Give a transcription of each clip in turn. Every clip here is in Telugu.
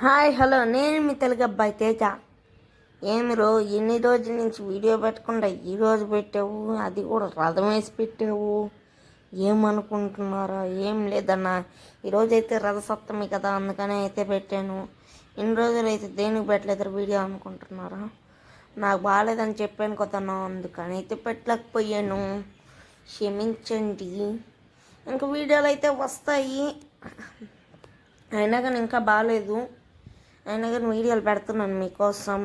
Hi hello. నేను మీ తెలుగు అబ్బాయి తేజ ఏమిరో ఎన్ని రోజుల నుంచి వీడియో పెట్టకుండా ఈ రోజు పెట్టావు? అది కూడా రథం వేసి పెట్టావు. ఏమనుకుంటున్నారా? ఏం లేదన్నా. ఈరోజు అయితే రథసప్తమి కదా అందుకనే అయితే పెట్టాను. ఇన్ని రోజులు అయితే దేనికి పెట్టలేదు వీడియో అనుకుంటున్నారా? నాకు బాగాలేదని చెప్పాను కదన్నా అందుకని అయితే పెట్టలేకపోయాను. క్షమించండి. ఇంకా వీడియోలు అయితే వస్తాయి. అయినా కానీ ఇంకా బాగాలేదు అయినా కానీ వీడియోలు పెడుతున్నాను మీకోసం.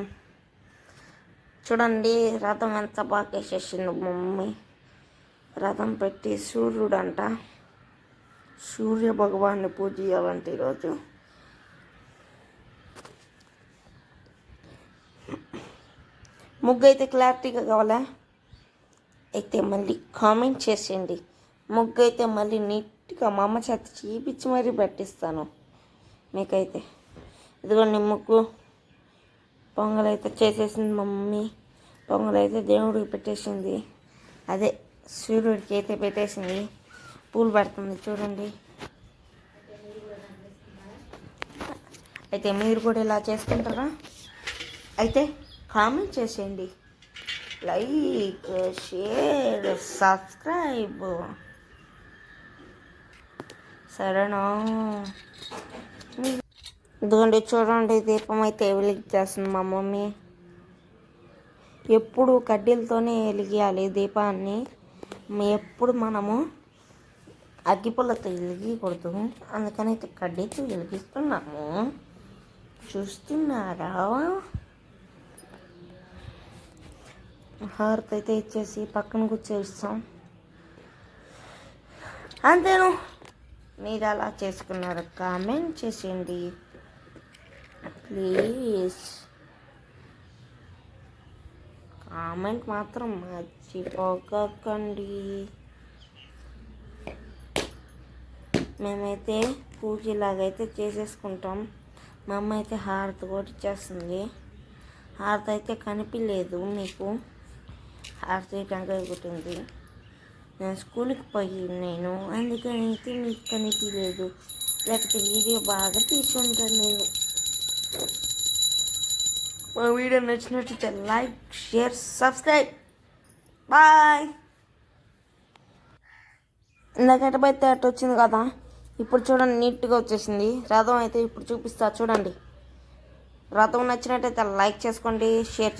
చూడండి రథం ఎంత బాగా వేసేసింది మమ్మీ. రథం పెట్టి సూర్యుడంట. సూర్య భగవాన్ని పూజ చేయాలంట ఈరోజు. ముగ్గు అయితే క్లారిటీగా కావాలా? అయితే మళ్ళీ కామెంట్ చేసేయండి. ముగ్గు అయితే మళ్ళీ నీట్గా మా అమ్మ చేత చూపించి మరీ పెట్టిస్తాను. మీకైతే ఇదిగోండి ముగ్గు పొంగల్ అయితే చేసేసింది మా మమ్మీ. పొంగల్ అయితే దేవుడికి పెట్టేసింది. అదే సూర్యుడికి అయితే పెట్టేసింది. పూలు పడుతుంది చూడండి. అయితే మీరు కూడా ఇలా చేసుకుంటారా? అయితే కామెంట్ చేసేయండి. Like share subscribe. సరేనా? ఇదిగోండి చూడండి దీపం అయితే వెలిగించేస్తుంది మా మమ్మీ. ఎప్పుడు కడ్డీలతోనే వెలిగియాలి దీపాన్ని. ఎప్పుడు మనము అగ్గిపుల్లతో వెలిగకూడదు అందుకని అయితే కడ్డీతో వెలిగిస్తున్నాము. చూస్తున్నారా? హారతి అయితే ఇచ్చేసి పక్కన కూర్చేస్తాం అంతేను. మీరు అలా చేసుకున్నారు కామెంట్ చేసేయండి? ప్లీజ్. కామెంట్ మాత్రం మర్చిపోకండి. మేమైతే పూజ ఇలాగైతే చేసేసుకుంటాం. మా అమ్మ అయితే హారతి కూడా ఇచ్చేస్తుంది. హారతి అయితే కనిపించలేదు మీకు హారతి టెంకాయ కొట్టింది నేను స్కూల్కి పోయి నేను. అందుకని అయితే మీకు కనిపించలేదు లేకపోతే వీడియో బాగా తీసుకుంటాను నేను. మా వీడియో నచ్చినట్లయితే లైక్ షేర్ సబ్స్క్రైబ్. బాయ్. ఇందాక అయితే అటు వచ్చింది కదా ఇప్పుడు చూడండి నీట్గా వచ్చేసింది. రథం అయితే ఇప్పుడు చూపిస్తా చూడండి. రథం నచ్చినట్టయితే లైక్ చేసుకోండి షేర్ చేసుకోండి